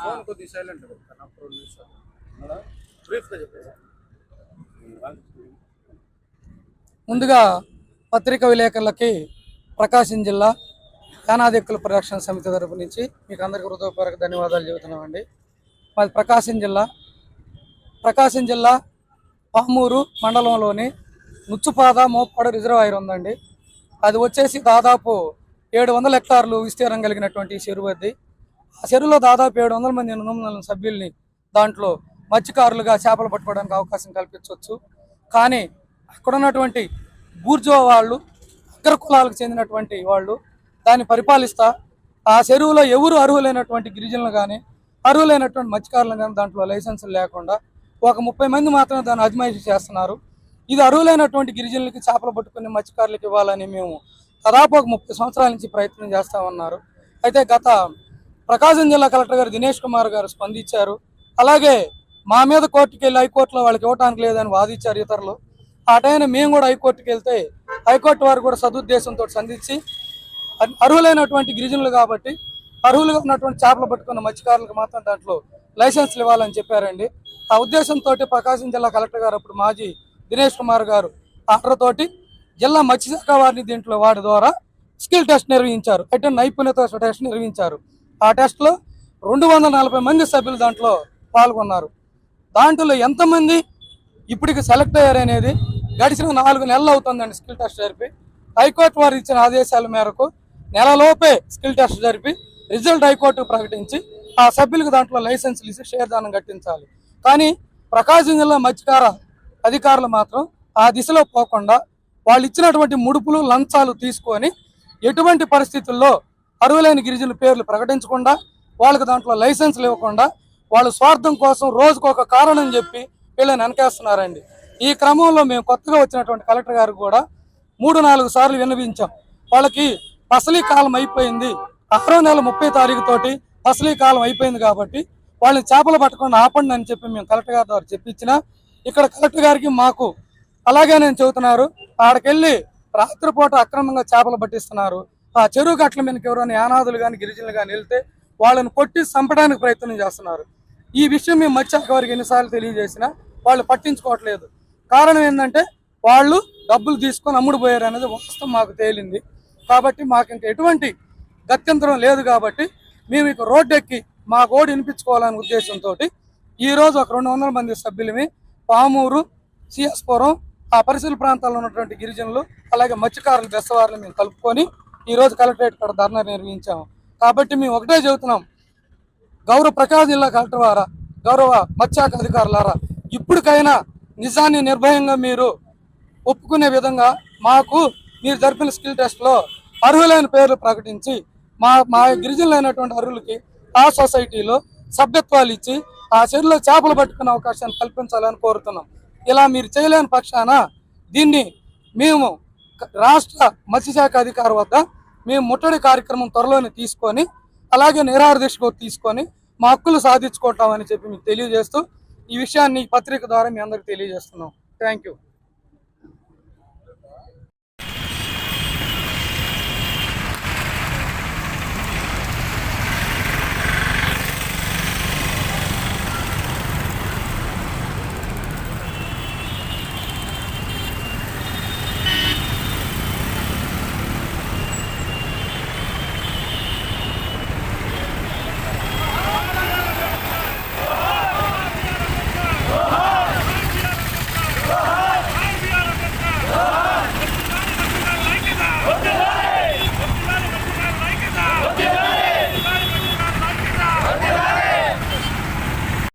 Phone కొద్దిగా silent రెండు నిమిషాలు బ్రీఫ్గా చెప్పేసి ముందుగా పత్రికా విలేకరులకి ప్రకాశం జిల్లా యానాదిక్కుల పరిరక్షణ సమితి తరపు నుంచి మీకు అందరికీ హృదయపూర్వక ధన్యవాదాలు చెబుతున్నామండి. మాది ప్రకాశం జిల్లా. ప్రకాశం జిల్లా పామూరు మండలంలోని ముచ్చుపాద మోపాడు రిజర్వాయర్ ఉందండి. అది వచ్చేసి దాదాపు ఏడు వందల హెక్టార్లు విస్తీర్ణం కలిగినటువంటి చెరువు అది. ఆ చెరువులో దాదాపు ఏడు వందల మంది ఎనిమిది వందల సభ్యుల్ని దాంట్లో మత్స్యకారులుగా చేపలు పట్టుకోవడానికి అవకాశం కల్పించవచ్చు. కానీ అక్కడ ఉన్నటువంటి బూర్జో వాళ్ళు అగ్ర కులాలకు చెందినటువంటి వాళ్ళు దాన్ని పరిపాలిస్తా ఆ చెరువులో ఎవరు అర్హులైనటువంటి గిరిజనులు కానీ అర్హులైనటువంటి మత్స్యకారులు కానీ దాంట్లో లైసెన్సులు లేకుండా ఒక ముప్పై మంది మాత్రమే దాన్ని అజమాయిషీ చేస్తున్నారు. ఇది అరువులైనటువంటి గిరిజనులకి చేపలు పట్టుకునే మత్స్యకారులకు ఇవ్వాలని మేము దాదాపు ఒక ముప్పై సంవత్సరాల నుంచి ప్రయత్నం చేస్తా ఉన్నారు. అయితే గత ప్రకాశం జిల్లా కలెక్టర్ గారు దినేష్ కుమార్ గారు స్పందించారు. అలాగే మా మీద కోర్టుకి వెళ్ళి హైకోర్టులో వాళ్ళకి ఇవ్వటానికి లేదని వాదించారు ఇతరులు. ఆ టైం మేము కూడా హైకోర్టుకి వెళ్తే హైకోర్టు వారు కూడా సదుద్దేశంతో సంధించి అర్హులైనటువంటి గిరిజనులు కాబట్టి అర్హులుగా ఉన్నటువంటి చేపలు పట్టుకున్న మత్స్యకారులకు మాత్రం దాంట్లో లైసెన్స్లు ఇవ్వాలని చెప్పారండి. ఆ ఉద్దేశంతో ప్రకాశం జిల్లా కలెక్టర్ గారు అప్పుడు మాజీ దినేష్ కుమార్ గారు ఆర్డర్ తోటి జిల్లా మత్స్యశాఖ వారిని దీంట్లో వాడి ద్వారా స్కిల్ టెస్ట్ నిర్వహించారు. అంటే నైపుణ్యత టెస్ట్ నిర్వహించారు. ఆ టెస్ట్లో రెండు వందల నలభై మంది సభ్యులు దాంట్లో పాల్గొన్నారు. దాంట్లో ఎంతమంది ఇప్పటికి సెలెక్ట్ అయ్యారు అనేది గడిచిన నాలుగు నెలలు అవుతుందండి స్కిల్ టెస్ట్ జరిపి. హైకోర్టు వారు ఇచ్చిన ఆదేశాల మేరకు నెలలోపే స్కిల్ టెస్ట్ జరిపి రిజల్ట్ హైకోర్టు ప్రకటించి ఆ సభ్యులకు దాంట్లో లైసెన్సులు ఇచ్చి షేర్ దానం కట్టించాలి. కానీ ప్రకాశం జిల్లా మత్స్యకార అధికారులు మాత్రం ఆ దిశలో పోకుండా వాళ్ళు ఇచ్చినటువంటి ముడుపులు లంచాలు తీసుకొని ఎటువంటి పరిస్థితుల్లో అరువులేని గిరిజనుల పేర్లు ప్రకటించకుండా వాళ్ళకి దాంట్లో లైసెన్సులు ఇవ్వకుండా వాళ్ళ స్వార్థం కోసం రోజుకొక కారణం చెప్పి వీళ్ళని వెనకేస్తున్నారండి. ఈ క్రమంలో మేము కొత్తగా వచ్చినటువంటి కలెక్టర్ గారికి కూడా మూడు నాలుగు సార్లు విన్నవించాం. వాళ్ళకి ఫసలీ కాలం అయిపోయింది. ఆరో నెల ముప్పై తారీఖు తోటి ఫసలీ కాలం అయిపోయింది కాబట్టి వాళ్ళని చేపలు పట్టకుండా ఆపండి అని చెప్పి మేము కలెక్టర్ గారి ద్వారా చెప్పించినా ఇక్కడ కలెక్టర్ గారికి మాకు అలాగే నేను చెబుతున్నారు ఆడకెళ్ళి రాత్రిపూట అక్రమంగా చేపలు పట్టిస్తున్నారు. ఆ చెరువు గట్ల మీదకి ఎవరైనా యానాదులు కానీ గిరిజనులు కానీ వెళ్తే వాళ్ళని కొట్టి చంపడానికి ప్రయత్నం చేస్తున్నారు. ఈ విషయం మేము మత్స్యశాఖ వారికి ఎన్నిసార్లు తెలియజేసినా వాళ్ళు పట్టించుకోవట్లేదు. కారణం ఏంటంటే వాళ్ళు డబ్బులు తీసుకొని అమ్ముడుపోయారు అనేది వాస్తవం మాకు తేలింది. కాబట్టి మాకు ఇంకా ఎటువంటి గత్యంతరం లేదు కాబట్టి మేము ఇక రోడ్డు ఎక్కి మా గోడు వినిపించుకోవాలనే ఉద్దేశంతో ఈ రోజు ఒక రెండు వందల మంది సభ్యులమి పామూరు సిఎస్పురం ఆ పరిసర ప్రాంతాల్లో ఉన్నటువంటి గిరిజనులు అలాగే మత్స్యకారులు బెస్తవారులు మేము కలుపుకొని ఈరోజు కలెక్టరేట్ కాడ ధర్నా నిర్వహించాము. కాబట్టి మేము ఒకటే చెబుతున్నాం. గౌరవ ప్రకాశ్ జిల్లా కలెక్టర్ వారా గౌరవ మత్స్యాక అధికారులారా ఇప్పటికైనా నిజాన్ని నిర్భయంగా మీరు ఒప్పుకునే విధంగా మాకు మీరు జరిపిన స్కిల్ టెస్ట్లో అర్హులైన పేర్లు ప్రకటించి మా మా గిరిజనులైనటువంటి అర్హులకి ఆ సొసైటీలో సభ్యత్వాలు ఇచ్చి ఆ చెరువులో చేపలు పట్టుకునే అవకాశాన్ని కల్పించాలని కోరుతున్నాం. ఇలా మీరు చేయలేని పక్షాన దీన్ని మేము రాష్ట్ర మత్స్యశాఖ అధికారి వద్ద మేము ముట్టడి కార్యక్రమం త్వరలోనే తీసుకొని అలాగే నిరాహార తీసుకొని మా హక్కులు సాధించుకుంటామని చెప్పి మీకు తెలియజేస్తూ ఈ విషయాన్ని పత్రిక ద్వారా మీ అందరికి తెలియజేస్తున్నాం. Thank you